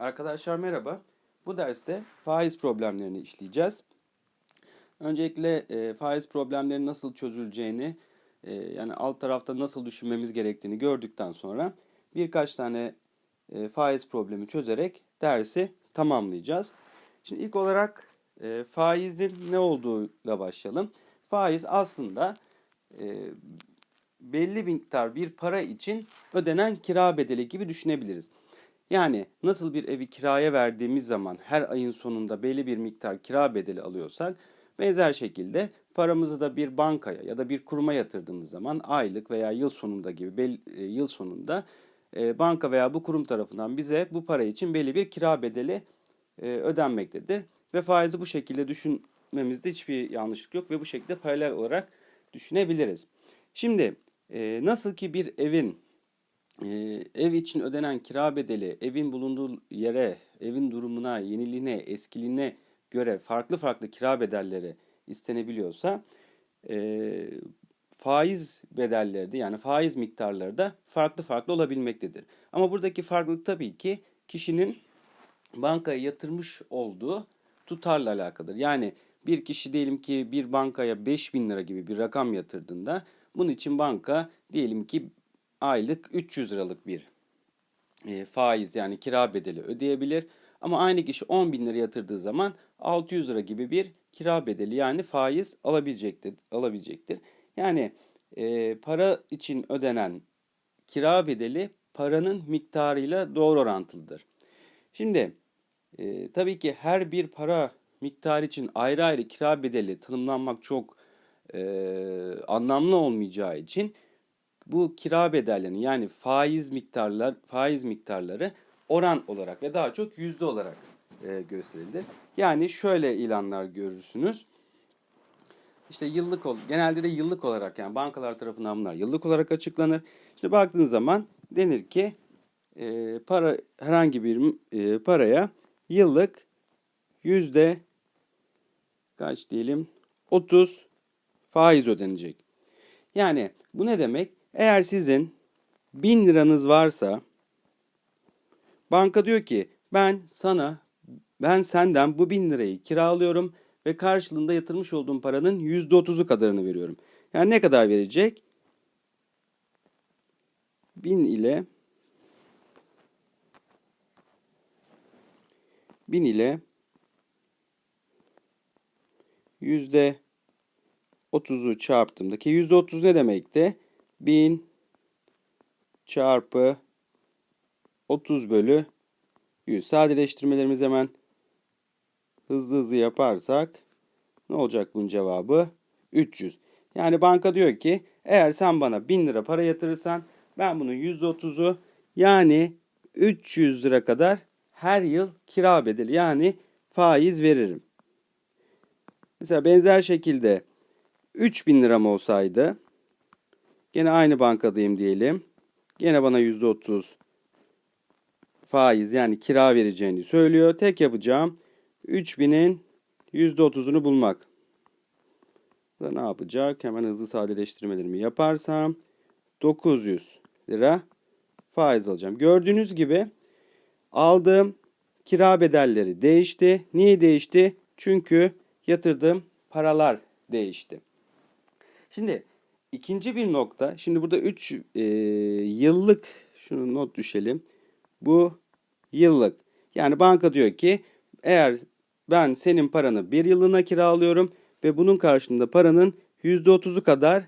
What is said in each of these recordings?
Arkadaşlar merhaba. Bu derste faiz problemlerini işleyeceğiz. Öncelikle e, faiz problemlerinin nasıl çözüleceğini, e, yani alt tarafta nasıl düşünmemiz gerektiğini gördükten sonra birkaç tane e, faiz problemi çözerek dersi tamamlayacağız. Şimdi ilk olarak e, faizin ne olduğuyla başlayalım. Faiz aslında e, belli miktar bir para için ödenen kira bedeli gibi düşünebiliriz. Yani nasıl bir evi kiraya verdiğimiz zaman her ayın sonunda belli bir miktar kira bedeli alıyorsak benzer şekilde paramızı da bir bankaya ya da bir kuruma yatırdığımız zaman aylık veya yıl sonunda gibi belli, e, yıl sonunda e, banka veya bu kurum tarafından bize bu para için belli bir kira bedeli e, ödenmektedir. Ve faizi bu şekilde düşünmemizde hiçbir yanlışlık yok ve bu şekilde paralel olarak düşünebiliriz. Şimdi e, nasıl ki bir evin e, ev için ödenen kira bedeli evin bulunduğu yere, evin durumuna, yeniliğine, eskiliğine göre farklı farklı kira bedelleri istenebiliyorsa e, faiz bedelleri de yani faiz miktarları da farklı farklı olabilmektedir. Ama buradaki farklılık tabii ki kişinin bankaya yatırmış olduğu tutarla alakalıdır. Yani bir kişi diyelim ki bir bankaya 5000 lira gibi bir rakam yatırdığında bunun için banka diyelim ki aylık 300 liralık bir e, faiz yani kira bedeli ödeyebilir. Ama aynı kişi 10 bin lira yatırdığı zaman 600 lira gibi bir kira bedeli yani faiz alabilecektir. alabilecektir. Yani e, para için ödenen kira bedeli paranın miktarıyla doğru orantılıdır. Şimdi e, tabii ki her bir para miktarı için ayrı ayrı kira bedeli tanımlanmak çok e, anlamlı olmayacağı için bu kira bedellerini yani faiz miktarlar faiz miktarları oran olarak ve daha çok yüzde olarak e, gösterilir. Yani şöyle ilanlar görürsünüz. İşte yıllık genelde de yıllık olarak yani bankalar tarafından bunlar yıllık olarak açıklanır. İşte baktığınız zaman denir ki e, para herhangi bir e, paraya yıllık yüzde kaç diyelim 30 faiz ödenecek. Yani bu ne demek? Eğer sizin 1000 liranız varsa banka diyor ki ben sana ben senden bu 1000 lirayı kiralıyorum ve karşılığında yatırmış olduğum paranın %30'u kadarını veriyorum. Yani ne kadar verecek? 1000 ile 1000 ile yüzde 30'u çarptığımda ki yüzde 30 ne demekti? 1000 çarpı 30 bölü 100. Sadeleştirmelerimizi hemen hızlı hızlı yaparsak ne olacak bunun cevabı? 300. Yani banka diyor ki eğer sen bana 1000 lira para yatırırsan ben bunun %30'u yani 300 lira kadar her yıl kira bedeli yani faiz veririm. Mesela benzer şekilde 3000 liram olsaydı gene aynı bankadayım diyelim. Gene bana %30 faiz yani kira vereceğini söylüyor. Tek yapacağım 3000'in %30'unu bulmak. Da ne yapacak? Hemen hızlı sadeleştirmelerimi yaparsam 900 lira faiz alacağım. Gördüğünüz gibi aldığım kira bedelleri değişti. Niye değişti? Çünkü yatırdığım paralar değişti. Şimdi ikinci bir nokta. Şimdi burada 3 e, yıllık şunu not düşelim. Bu yıllık. Yani banka diyor ki eğer ben senin paranı bir yılına kiralıyorum ve bunun karşılığında paranın %30'u kadar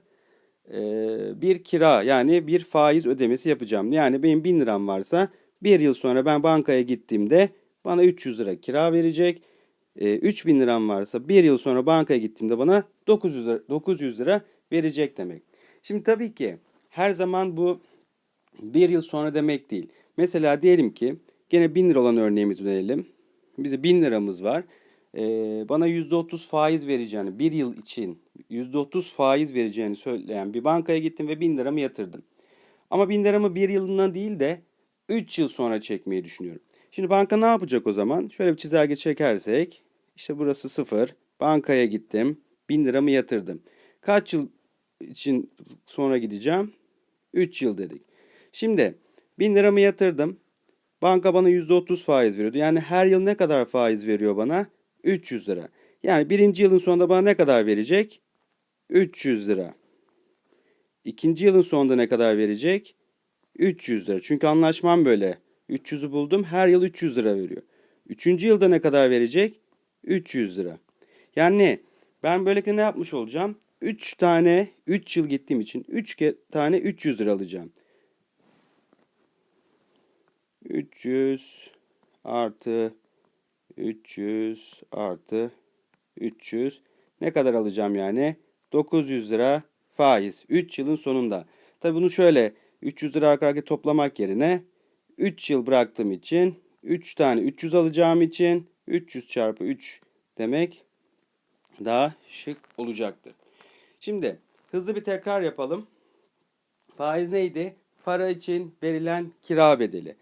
e, bir kira yani bir faiz ödemesi yapacağım. Yani benim 1000 liram varsa bir yıl sonra ben bankaya gittiğimde bana 300 lira kira verecek. E, 3000 liram varsa bir yıl sonra bankaya gittiğimde bana 900 lira, 900 lira verecek demek. Şimdi tabii ki her zaman bu bir yıl sonra demek değil. Mesela diyelim ki gene 1000 lira olan örneğimizi verelim. Bize 1000 liramız var. Ee, bana %30 faiz vereceğini bir yıl için %30 faiz vereceğini söyleyen bir bankaya gittim ve 1000 liramı yatırdım. Ama 1000 liramı bir yılına değil de 3 yıl sonra çekmeyi düşünüyorum. Şimdi banka ne yapacak o zaman? Şöyle bir çizelge çekersek işte burası 0. Bankaya gittim. 1000 liramı yatırdım. Kaç yıl için sonra gideceğim? 3 yıl dedik. Şimdi 1000 liramı yatırdım. Banka bana %30 faiz veriyordu. Yani her yıl ne kadar faiz veriyor bana? 300 lira. Yani birinci yılın sonunda bana ne kadar verecek? 300 lira. İkinci yılın sonunda ne kadar verecek? 300 lira. Çünkü anlaşmam böyle. 300'ü buldum. Her yıl 300 lira veriyor. Üçüncü yılda ne kadar verecek? 300 lira. Yani ben böylelikle ne yapmış olacağım? 3 tane 3 yıl gittiğim için 3 tane 300 lira alacağım. 300 artı 300 artı 300 ne kadar alacağım yani? 900 lira faiz 3 yılın sonunda. Tabi bunu şöyle 300 lira arka arkaya toplamak yerine 3 yıl bıraktığım için 3 tane 300 alacağım için 300 çarpı 3 demek daha şık olacaktır. Şimdi hızlı bir tekrar yapalım. Faiz neydi? Para için verilen kira bedeli.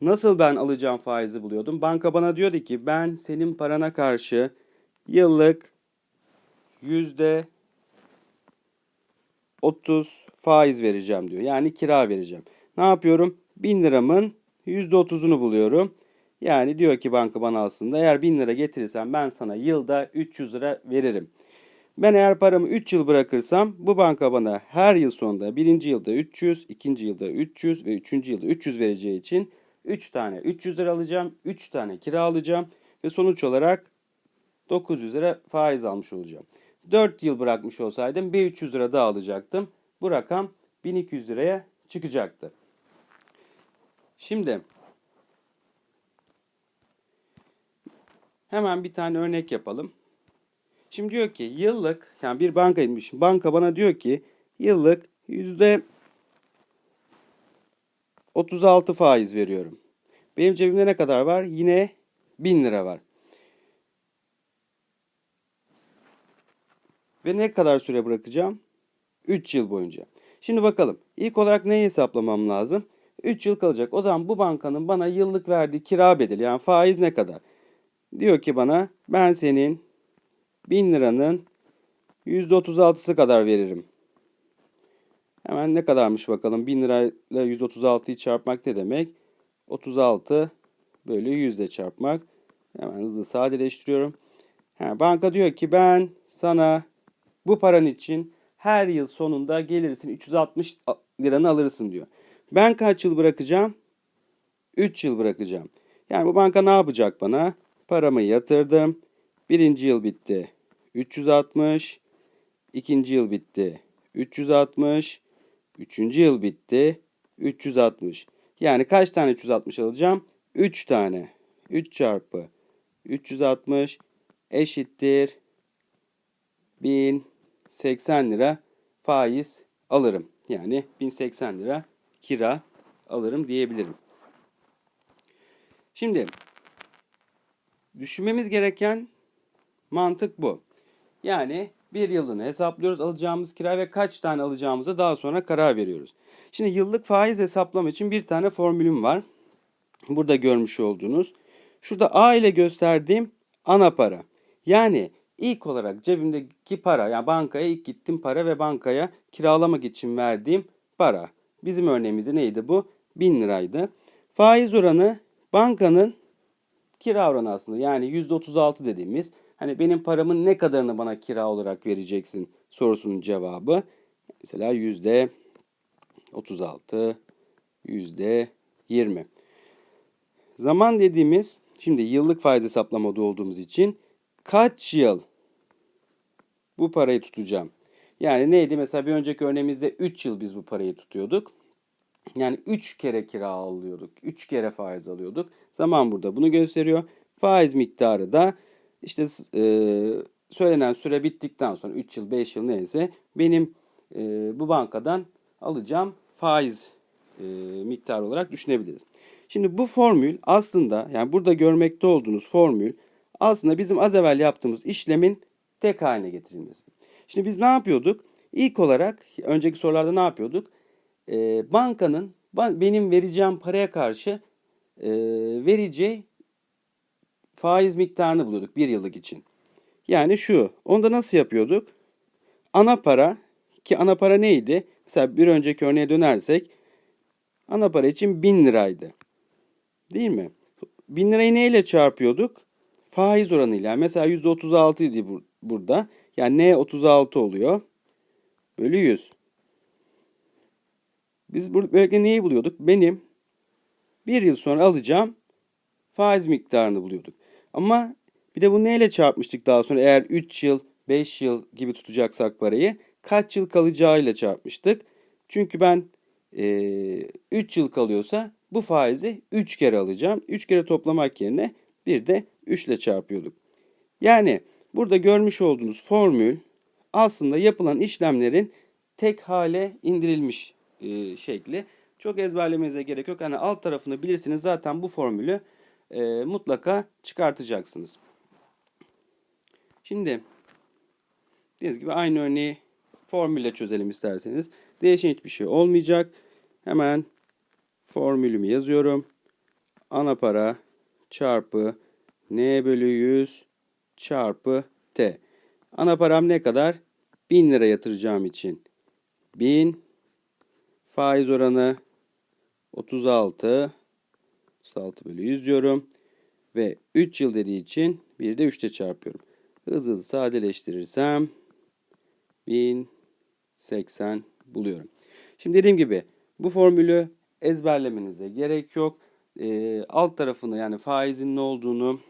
Nasıl ben alacağım faizi buluyordum? Banka bana diyordu ki ben senin parana karşı yıllık yüzde 30 faiz vereceğim diyor. Yani kira vereceğim. Ne yapıyorum? 1000 liramın yüzde 30'unu buluyorum. Yani diyor ki banka bana aslında eğer 1000 lira getirirsen ben sana yılda 300 lira veririm. Ben eğer paramı 3 yıl bırakırsam bu banka bana her yıl sonunda birinci yılda 300, ikinci yılda 300 ve üçüncü yılda 300 vereceği için 3 tane 300 lira alacağım, 3 tane kira alacağım ve sonuç olarak 900 lira faiz almış olacağım. 4 yıl bırakmış olsaydım bir 300 lira daha alacaktım. Bu rakam 1200 liraya çıkacaktı. Şimdi hemen bir tane örnek yapalım. Şimdi diyor ki yıllık yani bir banka inmiş. Banka bana diyor ki yıllık yüzde 36 faiz veriyorum. Benim cebimde ne kadar var? Yine 1000 lira var. Ve ne kadar süre bırakacağım? 3 yıl boyunca. Şimdi bakalım. İlk olarak neyi hesaplamam lazım? 3 yıl kalacak. O zaman bu bankanın bana yıllık verdiği kira bedeli yani faiz ne kadar? Diyor ki bana ben senin 1000 liranın %36'sı kadar veririm. Hemen ne kadarmış bakalım. 1000 lirayla 136'yı çarpmak ne demek? 36 bölü 100 ile çarpmak. Hemen hızlı sadeleştiriyorum. Ha, banka diyor ki ben sana bu paran için her yıl sonunda gelirsin 360 liranı alırsın diyor. Ben kaç yıl bırakacağım? 3 yıl bırakacağım. Yani bu banka ne yapacak bana? Paramı yatırdım. Birinci yıl bitti. 360. ikinci yıl bitti. 360. Üçüncü yıl bitti. 360. Yani kaç tane 360 alacağım? 3 tane. 3 çarpı 360 eşittir 1080 lira faiz alırım. Yani 1080 lira kira alırım diyebilirim. Şimdi düşünmemiz gereken mantık bu. Yani bir yılını hesaplıyoruz alacağımız kira ve kaç tane alacağımıza daha sonra karar veriyoruz. Şimdi yıllık faiz hesaplama için bir tane formülüm var. Burada görmüş olduğunuz. Şurada A ile gösterdiğim ana para. Yani ilk olarak cebimdeki para yani bankaya ilk gittim para ve bankaya kiralamak için verdiğim para. Bizim örneğimizde neydi bu? 1000 liraydı. Faiz oranı bankanın kira oranı aslında. Yani %36 dediğimiz hani benim paramın ne kadarını bana kira olarak vereceksin sorusunun cevabı. Mesela yüzde 36, yüzde 20. Zaman dediğimiz şimdi yıllık faiz hesaplamada olduğumuz için kaç yıl bu parayı tutacağım? Yani neydi? Mesela bir önceki örneğimizde 3 yıl biz bu parayı tutuyorduk. Yani 3 kere kira alıyorduk. 3 kere faiz alıyorduk. Zaman burada bunu gösteriyor. Faiz miktarı da işte e, söylenen süre bittikten sonra 3 yıl 5 yıl neyse benim e, bu bankadan alacağım faiz e, miktarı olarak düşünebiliriz. Şimdi bu formül aslında yani burada görmekte olduğunuz formül aslında bizim az evvel yaptığımız işlemin tek haline getirilmesi. Şimdi biz ne yapıyorduk? İlk olarak önceki sorularda ne yapıyorduk? Ee, bankanın benim vereceğim paraya karşı e, vereceği faiz miktarını buluyorduk bir yıllık için. Yani şu, onda nasıl yapıyorduk? Ana para, ki ana para neydi? Mesela bir önceki örneğe dönersek, ana para için 1000 liraydı. Değil mi? 1000 lirayı neyle çarpıyorduk? Faiz oranıyla. Mesela %36 idi bur- burada. Yani ne 36 oluyor? Bölü 100. Biz böylelikle neyi buluyorduk? Benim bir yıl sonra alacağım faiz miktarını buluyorduk. Ama bir de bunu neyle çarpmıştık daha sonra eğer 3 yıl, 5 yıl gibi tutacaksak parayı kaç yıl kalacağıyla çarpmıştık. Çünkü ben 3 yıl kalıyorsa bu faizi 3 kere alacağım. 3 kere toplamak yerine bir de 3 ile çarpıyorduk. Yani burada görmüş olduğunuz formül aslında yapılan işlemlerin tek hale indirilmiş e, şekli. Çok ezberlemenize gerek yok. Hani alt tarafını bilirsiniz zaten bu formülü e, mutlaka çıkartacaksınız. Şimdi dediğiniz gibi aynı örneği formülle çözelim isterseniz. Değişen hiçbir şey olmayacak. Hemen formülümü yazıyorum. Ana para çarpı n bölü 100 çarpı t. Ana param ne kadar? 1000 lira yatıracağım için. 1000 faiz oranı 36 36 bölü 100 diyorum. Ve 3 yıl dediği için bir de 3 ile çarpıyorum. Hızlı hızlı sadeleştirirsem 1080 buluyorum. Şimdi dediğim gibi bu formülü ezberlemenize gerek yok. Ee, alt tarafını yani faizin ne olduğunu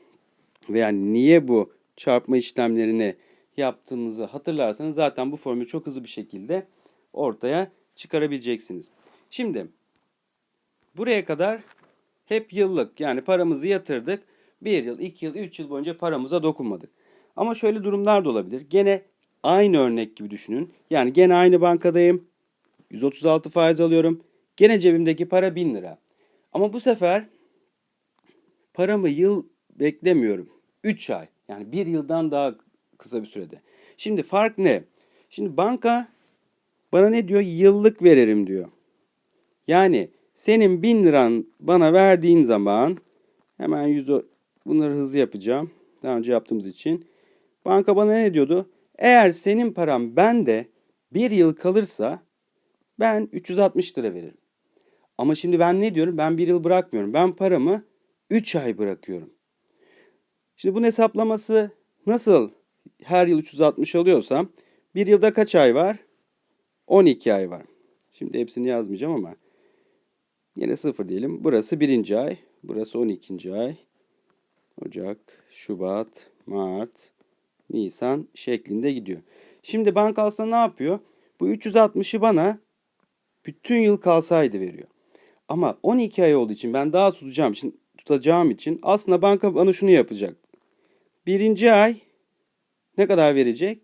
veya niye bu çarpma işlemlerini yaptığınızı hatırlarsanız zaten bu formülü çok hızlı bir şekilde ortaya çıkarabileceksiniz. Şimdi buraya kadar hep yıllık yani paramızı yatırdık. Bir yıl, iki yıl, üç yıl boyunca paramıza dokunmadık. Ama şöyle durumlar da olabilir. Gene aynı örnek gibi düşünün. Yani gene aynı bankadayım. 136 faiz alıyorum. Gene cebimdeki para 1000 lira. Ama bu sefer paramı yıl beklemiyorum. 3 ay. Yani bir yıldan daha kısa bir sürede. Şimdi fark ne? Şimdi banka bana ne diyor? Yıllık veririm diyor. Yani senin 1000 liran bana verdiğin zaman hemen yüzde bunları hızlı yapacağım. Daha önce yaptığımız için. Banka bana ne diyordu? Eğer senin param bende bir yıl kalırsa ben 360 lira veririm. Ama şimdi ben ne diyorum? Ben bir yıl bırakmıyorum. Ben paramı 3 ay bırakıyorum. Şimdi bunun hesaplaması nasıl her yıl 360 alıyorsam bir yılda kaç ay var? 12 ay var. Şimdi hepsini yazmayacağım ama yine sıfır diyelim. Burası birinci ay. Burası 12. ay. Ocak, Şubat, Mart, Nisan şeklinde gidiyor. Şimdi banka aslında ne yapıyor? Bu 360'ı bana bütün yıl kalsaydı veriyor. Ama 12 ay olduğu için ben daha tutacağım için tutacağım için aslında banka bana şunu yapacak. Birinci ay ne kadar verecek?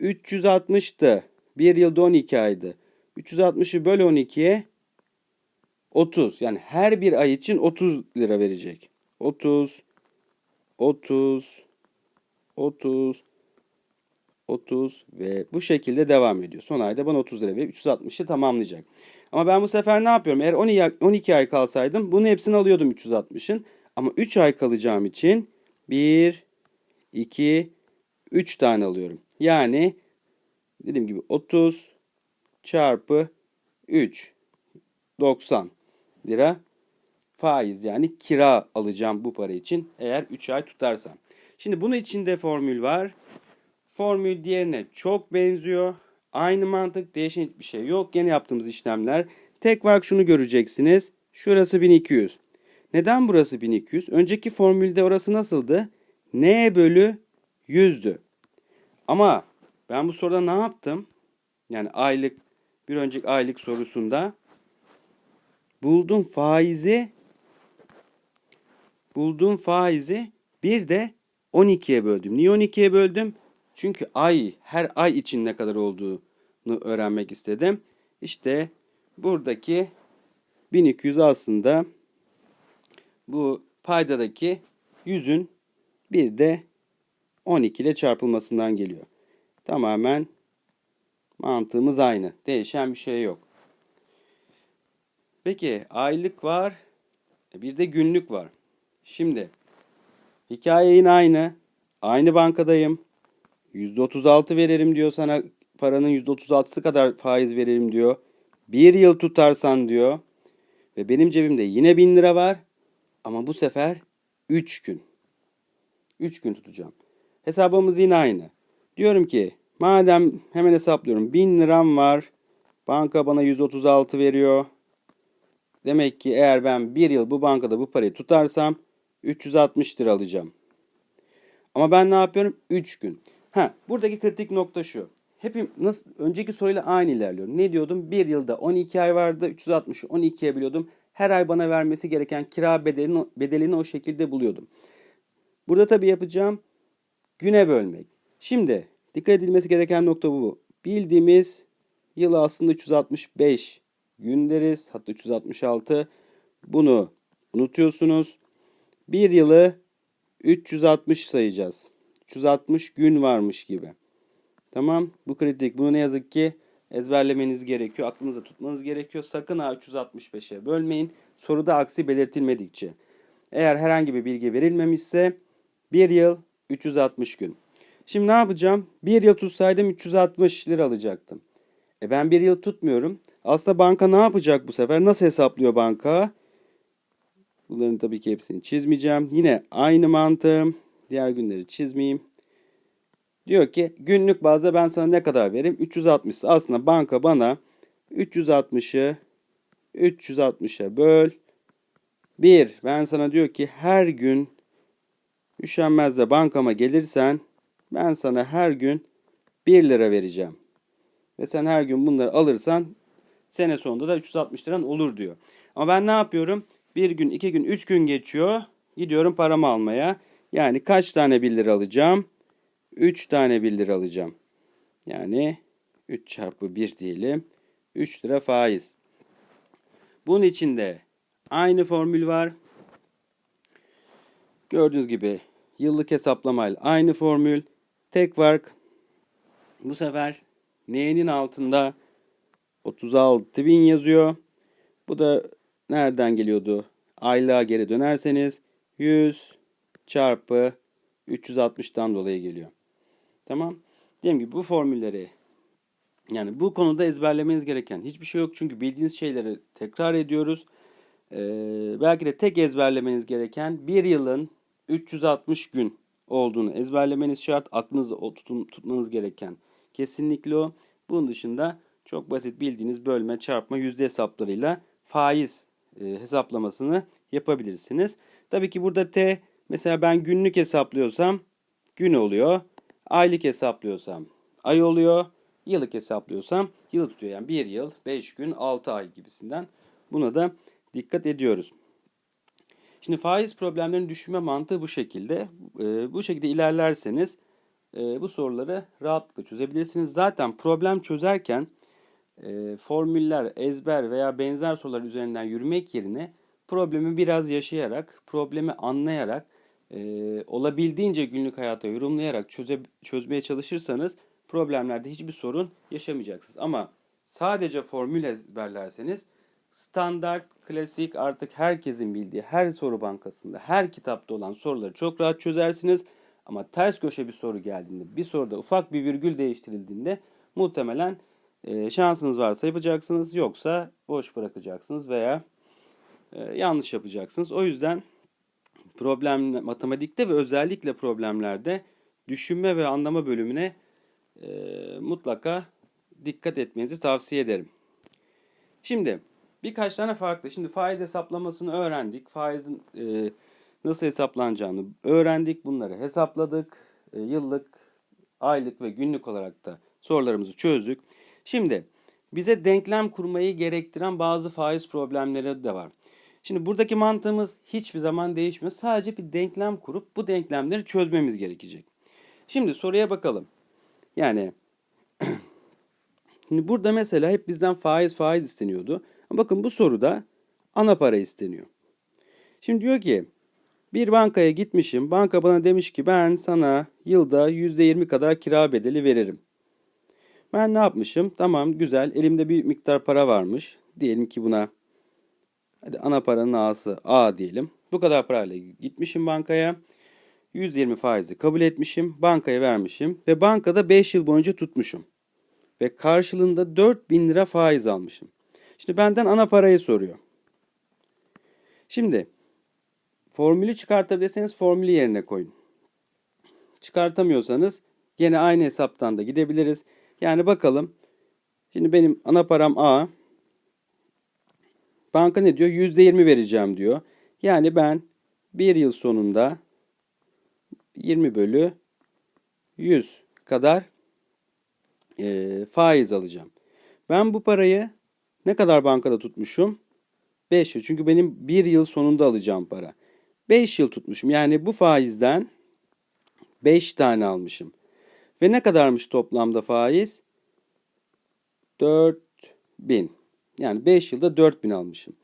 360'tı. Bir yılda 12 aydı. 360'ı böl 12'ye 30. Yani her bir ay için 30 lira verecek. 30 30 30 30 ve bu şekilde devam ediyor. Son ayda bana 30 lira verip 360'ı tamamlayacak. Ama ben bu sefer ne yapıyorum? Eğer 12, 12 ay kalsaydım bunu hepsini alıyordum 360'ın. Ama 3 ay kalacağım için 1, 2, 3 tane alıyorum. Yani dediğim gibi 30 çarpı 3 90 lira faiz yani kira alacağım bu para için eğer 3 ay tutarsam. Şimdi bunun içinde formül var. Formül diğerine çok benziyor. Aynı mantık değişen hiçbir şey yok. Yine yaptığımız işlemler. Tek fark şunu göreceksiniz. Şurası 1200. Neden burası 1200? Önceki formülde orası nasıldı? N bölü 100'dü. Ama ben bu soruda ne yaptım? Yani aylık bir önceki aylık sorusunda buldum faizi bulduğum faizi bir de 12'ye böldüm. Niye 12'ye böldüm? Çünkü ay her ay için ne kadar olduğunu öğrenmek istedim. İşte buradaki 1200 aslında bu paydadaki 100'ün bir de 12 ile çarpılmasından geliyor. Tamamen mantığımız aynı. Değişen bir şey yok. Peki aylık var. Bir de günlük var. Şimdi hikaye yine aynı. Aynı bankadayım. %36 veririm diyor sana paranın %36'sı kadar faiz veririm diyor. Bir yıl tutarsan diyor. Ve benim cebimde yine 1000 lira var. Ama bu sefer 3 gün. 3 gün tutacağım. Hesabımız yine aynı. Diyorum ki madem hemen hesaplıyorum 1000 liram var. Banka bana 136 veriyor. Demek ki eğer ben bir yıl bu bankada bu parayı tutarsam 360 lira alacağım. Ama ben ne yapıyorum? 3 gün. Ha, buradaki kritik nokta şu. Hepim nasıl önceki soruyla aynı ilerliyorum. Ne diyordum? Bir yılda 12 ay vardı. 360'ı 12'ye biliyordum. Her ay bana vermesi gereken kira bedelini, bedelini o şekilde buluyordum. Burada tabii yapacağım güne bölmek. Şimdi dikkat edilmesi gereken nokta bu. Bildiğimiz yıl aslında 365 gün deriz. Hatta 366. Bunu unutuyorsunuz. Bir yılı 360 sayacağız. 360 gün varmış gibi. Tamam. Bu kritik. Bunu ne yazık ki ezberlemeniz gerekiyor. Aklınızda tutmanız gerekiyor. Sakın ha 365'e bölmeyin. Soruda aksi belirtilmedikçe. Eğer herhangi bir bilgi verilmemişse bir yıl 360 gün. Şimdi ne yapacağım? Bir yıl tutsaydım 360 lira alacaktım. E ben bir yıl tutmuyorum. Aslında banka ne yapacak bu sefer? Nasıl hesaplıyor banka? Bunların tabii ki hepsini çizmeyeceğim. Yine aynı mantığım. Diğer günleri çizmeyeyim. Diyor ki günlük bazda ben sana ne kadar vereyim? 360. Aslında banka bana 360'ı 360'a böl. 1. Ben sana diyor ki her gün üşenmez bankama gelirsen ben sana her gün 1 lira vereceğim. Ve sen her gün bunları alırsan sene sonunda da 360 liran olur diyor. Ama ben ne yapıyorum? Bir gün, iki gün, üç gün geçiyor. Gidiyorum paramı almaya. Yani kaç tane 1 lira alacağım? 3 tane 1 lira alacağım. Yani 3 çarpı 1 diyelim. 3 lira faiz. Bunun içinde aynı formül var. Gördüğünüz gibi yıllık hesaplamayla aynı formül. Tek fark bu sefer n'nin altında 36 bin yazıyor. Bu da nereden geliyordu? Aylığa geri dönerseniz 100 çarpı 360'tan dolayı geliyor. Tamam. Dediğim gibi bu formülleri yani bu konuda ezberlemeniz gereken hiçbir şey yok. Çünkü bildiğiniz şeyleri tekrar ediyoruz. Ee, belki de tek ezberlemeniz gereken bir yılın 360 gün olduğunu ezberlemeniz şart. Aklınızda tutun, tutmanız gereken kesinlikle o. Bunun dışında çok basit bildiğiniz bölme, çarpma, yüzde hesaplarıyla faiz e, hesaplamasını yapabilirsiniz. Tabii ki burada T mesela ben günlük hesaplıyorsam gün oluyor. Aylık hesaplıyorsam ay oluyor. Yıllık hesaplıyorsam yıl tutuyor. Yani 1 yıl, 5 gün, 6 ay gibisinden. Buna da dikkat ediyoruz. Şimdi faiz problemlerinin düşünme mantığı bu şekilde. E, bu şekilde ilerlerseniz e, bu soruları rahatlıkla çözebilirsiniz. Zaten problem çözerken e, formüller, ezber veya benzer sorular üzerinden yürümek yerine problemi biraz yaşayarak, problemi anlayarak, e, olabildiğince günlük hayata yorumlayarak çöze, çözmeye çalışırsanız problemlerde hiçbir sorun yaşamayacaksınız. Ama sadece formül ezberlerseniz standart, klasik artık herkesin bildiği her soru bankasında, her kitapta olan soruları çok rahat çözersiniz. Ama ters köşe bir soru geldiğinde, bir soruda ufak bir virgül değiştirildiğinde muhtemelen e, şansınız varsa yapacaksınız, yoksa boş bırakacaksınız veya e, yanlış yapacaksınız. O yüzden problem matematikte ve özellikle problemlerde düşünme ve anlama bölümüne e, mutlaka dikkat etmenizi tavsiye ederim. Şimdi birkaç tane farklı. Şimdi faiz hesaplamasını öğrendik. Faizin e, nasıl hesaplanacağını öğrendik. Bunları hesapladık. E, yıllık, aylık ve günlük olarak da sorularımızı çözdük. Şimdi bize denklem kurmayı gerektiren bazı faiz problemleri de var. Şimdi buradaki mantığımız hiçbir zaman değişmiyor. Sadece bir denklem kurup bu denklemleri çözmemiz gerekecek. Şimdi soruya bakalım. Yani şimdi burada mesela hep bizden faiz faiz isteniyordu. Bakın bu soruda ana para isteniyor. Şimdi diyor ki bir bankaya gitmişim. Banka bana demiş ki ben sana yılda %20 kadar kira bedeli veririm. Ben ne yapmışım? Tamam güzel elimde bir miktar para varmış. Diyelim ki buna hadi ana paranın A'sı A diyelim. Bu kadar parayla gitmişim bankaya. 120 faizi kabul etmişim. Bankaya vermişim. Ve bankada 5 yıl boyunca tutmuşum. Ve karşılığında 4000 lira faiz almışım. Şimdi benden ana parayı soruyor. Şimdi Formülü çıkartabilirseniz formülü yerine koyun. Çıkartamıyorsanız gene aynı hesaptan da gidebiliriz. Yani bakalım. Şimdi benim ana param A. Banka ne diyor? %20 vereceğim diyor. Yani ben bir yıl sonunda 20 bölü 100 kadar e, faiz alacağım. Ben bu parayı ne kadar bankada tutmuşum? 5 yıl. Çünkü benim bir yıl sonunda alacağım para. 5 yıl tutmuşum. Yani bu faizden 5 tane almışım. Ve ne kadarmış toplamda faiz? 4000. Yani 5 yılda 4000 almışım.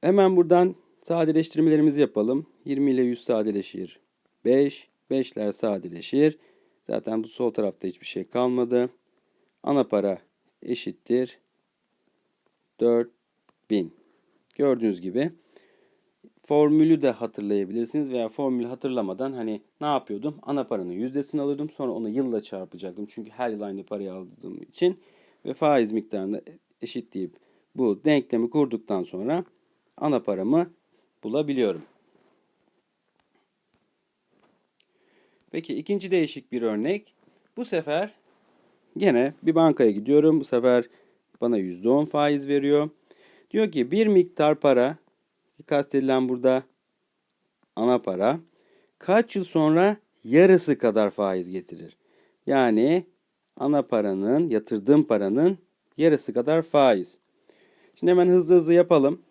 Hemen buradan sadeleştirmelerimizi yapalım. 20 ile 100 sadeleşir. 5. 5'ler sadeleşir. Zaten bu sol tarafta hiçbir şey kalmadı. Ana para eşittir 4000. Gördüğünüz gibi formülü de hatırlayabilirsiniz veya formülü hatırlamadan hani ne yapıyordum? Ana paranın yüzdesini alıyordum. Sonra onu yılla çarpacaktım. Çünkü her yıl aynı parayı aldığım için ve faiz miktarını eşitleyip bu denklemi kurduktan sonra ana paramı bulabiliyorum. Peki ikinci değişik bir örnek. Bu sefer gene bir bankaya gidiyorum. Bu sefer bana %10 faiz veriyor. Diyor ki bir miktar para kastedilen burada ana para kaç yıl sonra yarısı kadar faiz getirir. Yani ana paranın, yatırdığım paranın yarısı kadar faiz. Şimdi hemen hızlı hızlı yapalım.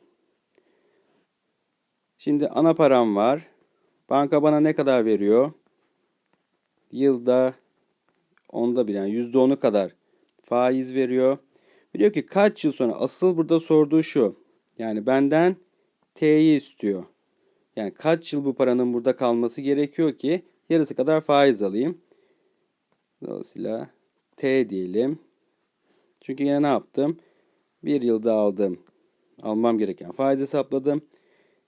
Şimdi ana param var. Banka bana ne kadar veriyor? Yılda onda bir yani yüzde onu kadar faiz veriyor. Biliyor ki kaç yıl sonra asıl burada sorduğu şu. Yani benden T'yi istiyor. Yani kaç yıl bu paranın burada kalması gerekiyor ki yarısı kadar faiz alayım. Dolayısıyla T diyelim. Çünkü yine ne yaptım? Bir yılda aldım. Almam gereken faiz hesapladım.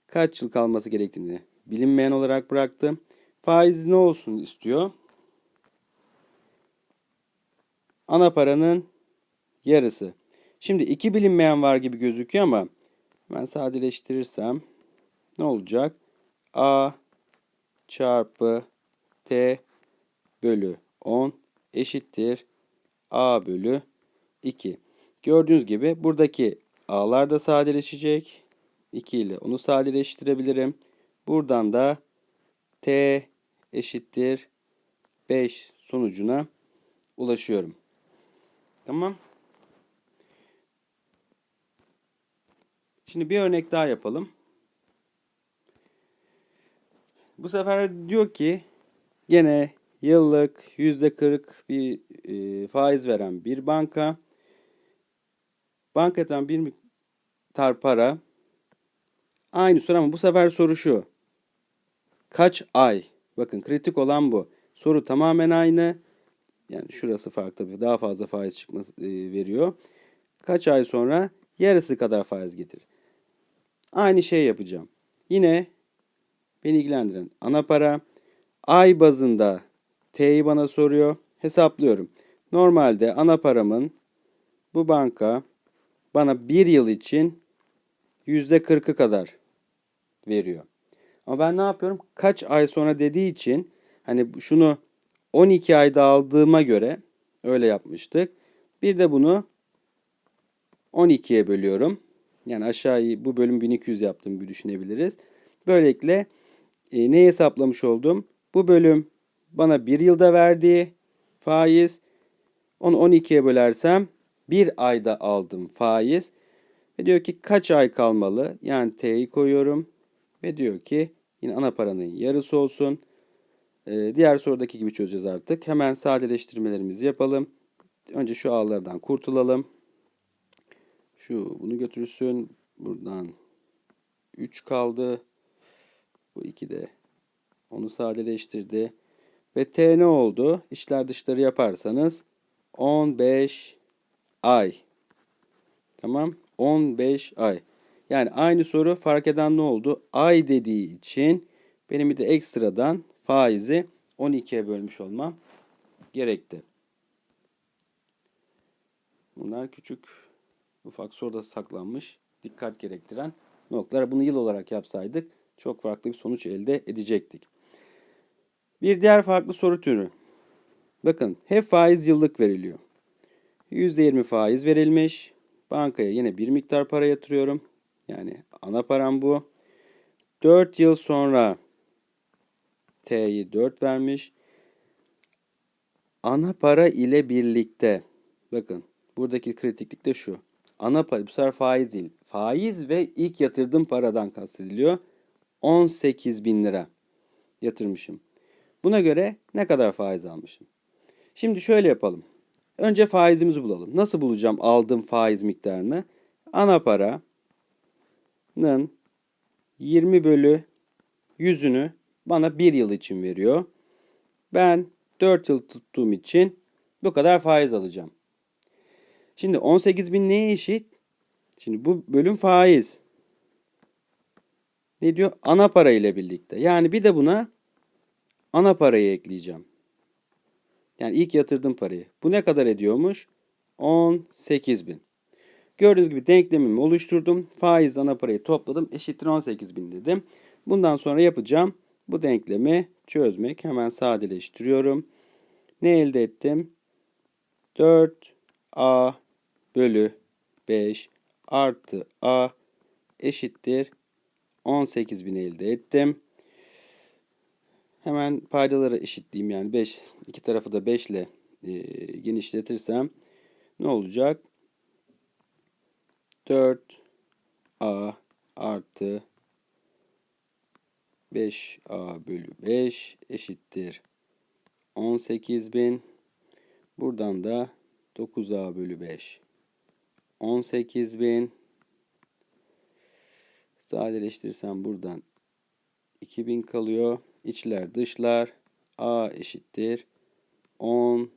Kaç yıl kalması gerektiğini bilinmeyen olarak bıraktım. Faiz ne olsun istiyor? Ana paranın yarısı. Şimdi iki bilinmeyen var gibi gözüküyor ama ben sadeleştirirsem ne olacak? A çarpı T bölü 10 eşittir A bölü 2. Gördüğünüz gibi buradaki A'lar da sadeleşecek. 2 ile onu sadeleştirebilirim. Buradan da T eşittir 5 sonucuna ulaşıyorum. Tamam. Şimdi bir örnek daha yapalım. Bu sefer diyor ki gene yıllık %40 bir e, faiz veren bir banka bankadan bir miktar para aynı soru ama bu sefer soru şu. Kaç ay? Bakın kritik olan bu. Soru tamamen aynı. Yani şurası farklı. Daha fazla faiz çıkması e, veriyor. Kaç ay sonra yarısı kadar faiz getirir. Aynı şey yapacağım. Yine beni ilgilendiren ana para. Ay bazında T'yi bana soruyor. Hesaplıyorum. Normalde ana paramın bu banka bana bir yıl için yüzde kırkı kadar veriyor. Ama ben ne yapıyorum? Kaç ay sonra dediği için hani şunu 12 ayda aldığıma göre öyle yapmıştık. Bir de bunu 12'ye bölüyorum. Yani aşağıyı bu bölüm 1200 yaptığım gibi düşünebiliriz. Böylelikle e, ne hesaplamış oldum? Bu bölüm bana bir yılda verdiği faiz. Onu 12'ye bölersem bir ayda aldım faiz. Ve diyor ki kaç ay kalmalı? Yani T'yi koyuyorum. Ve diyor ki yine ana paranın yarısı olsun. Ee, diğer sorudaki gibi çözeceğiz artık. Hemen sadeleştirmelerimizi yapalım. Önce şu ağlardan kurtulalım. Şu bunu götürsün. Buradan 3 kaldı. Bu 2 de onu sadeleştirdi. Ve T ne oldu? İşler dışları yaparsanız 15 ay. Tamam. 15 ay. Yani aynı soru fark eden ne oldu? Ay dediği için benim bir de ekstradan faizi 12'ye bölmüş olmam gerekti. Bunlar küçük ufak soruda saklanmış dikkat gerektiren noktalar. Bunu yıl olarak yapsaydık çok farklı bir sonuç elde edecektik. Bir diğer farklı soru türü. Bakın hep faiz yıllık veriliyor. %20 faiz verilmiş. Bankaya yine bir miktar para yatırıyorum. Yani ana param bu. 4 yıl sonra T'yi 4 vermiş. Ana para ile birlikte bakın buradaki kritiklik de şu. Ana para bu sefer faiz değil. Faiz ve ilk yatırdığım paradan kastediliyor. 18 bin lira yatırmışım. Buna göre ne kadar faiz almışım? Şimdi şöyle yapalım. Önce faizimizi bulalım. Nasıl bulacağım aldığım faiz miktarını? Ana paranın 20 bölü 100'ünü bana 1 yıl için veriyor. Ben 4 yıl tuttuğum için bu kadar faiz alacağım. Şimdi 18 bin neye eşit? Şimdi bu bölüm faiz. Ne diyor? Ana para ile birlikte. Yani bir de buna ana parayı ekleyeceğim. Yani ilk yatırdığım parayı. Bu ne kadar ediyormuş? 18 bin. Gördüğünüz gibi denklemimi oluşturdum. Faiz ana parayı topladım. Eşittir 18 bin dedim. Bundan sonra yapacağım. Bu denklemi çözmek. Hemen sadeleştiriyorum. Ne elde ettim? 4a bölü 5 artı a eşittir 18 bin elde ettim. Hemen paydaları eşitleyeyim yani 5 iki tarafı da 5 ile e, genişletirsem ne olacak? 4a artı 5a bölü 5 eşittir 18.000. Buradan da 9a bölü 5 18.000. Sadeleştirirsem buradan 2000 kalıyor. İçler dışlar a eşittir 10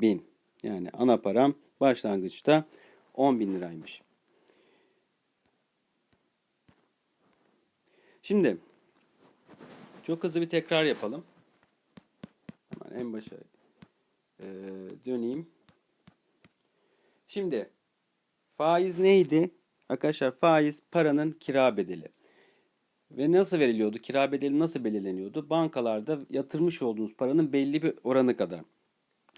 bin. Yani ana param başlangıçta 10 bin liraymış. Şimdi çok hızlı bir tekrar yapalım. Hemen en başa e, döneyim. Şimdi faiz neydi? Arkadaşlar faiz paranın kira bedeli. Ve nasıl veriliyordu? Kira bedeli nasıl belirleniyordu? Bankalarda yatırmış olduğunuz paranın belli bir oranı kadar.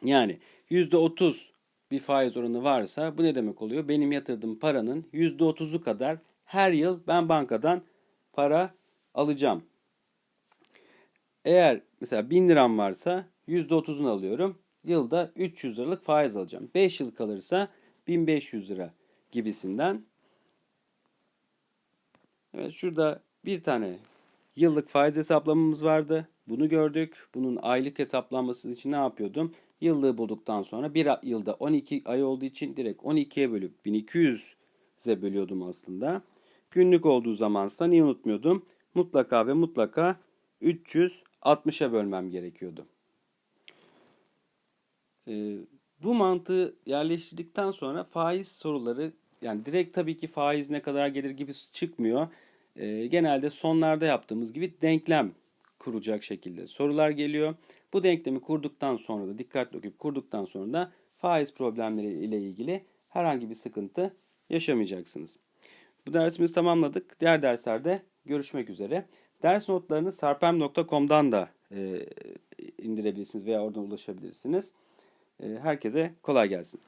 Yani %30 bir faiz oranı varsa bu ne demek oluyor? Benim yatırdığım paranın %30'u kadar her yıl ben bankadan para alacağım. Eğer mesela 1000 liram varsa %30'unu alıyorum. Yılda 300 liralık faiz alacağım. 5 yıl kalırsa 1500 lira gibisinden. Evet şurada bir tane yıllık faiz hesaplamamız vardı. Bunu gördük. Bunun aylık hesaplanması için ne yapıyordum? Yıllığı bulduktan sonra bir yılda 12 ay olduğu için direkt 12'ye bölüp 1200'e bölüyordum aslında. Günlük olduğu zamansa niye unutmuyordum? Mutlaka ve mutlaka 360'a bölmem gerekiyordu. Ee, bu mantığı yerleştirdikten sonra faiz soruları yani direkt tabii ki faiz ne kadar gelir gibi çıkmıyor. Ee, genelde sonlarda yaptığımız gibi denklem kuracak şekilde sorular geliyor. Bu denklemi kurduktan sonra da dikkatli okuyup kurduktan sonra da faiz problemleri ile ilgili herhangi bir sıkıntı yaşamayacaksınız. Bu dersimizi tamamladık. Diğer derslerde görüşmek üzere. Ders notlarını sarpem.com'dan da e, indirebilirsiniz veya oradan ulaşabilirsiniz. E, herkese kolay gelsin.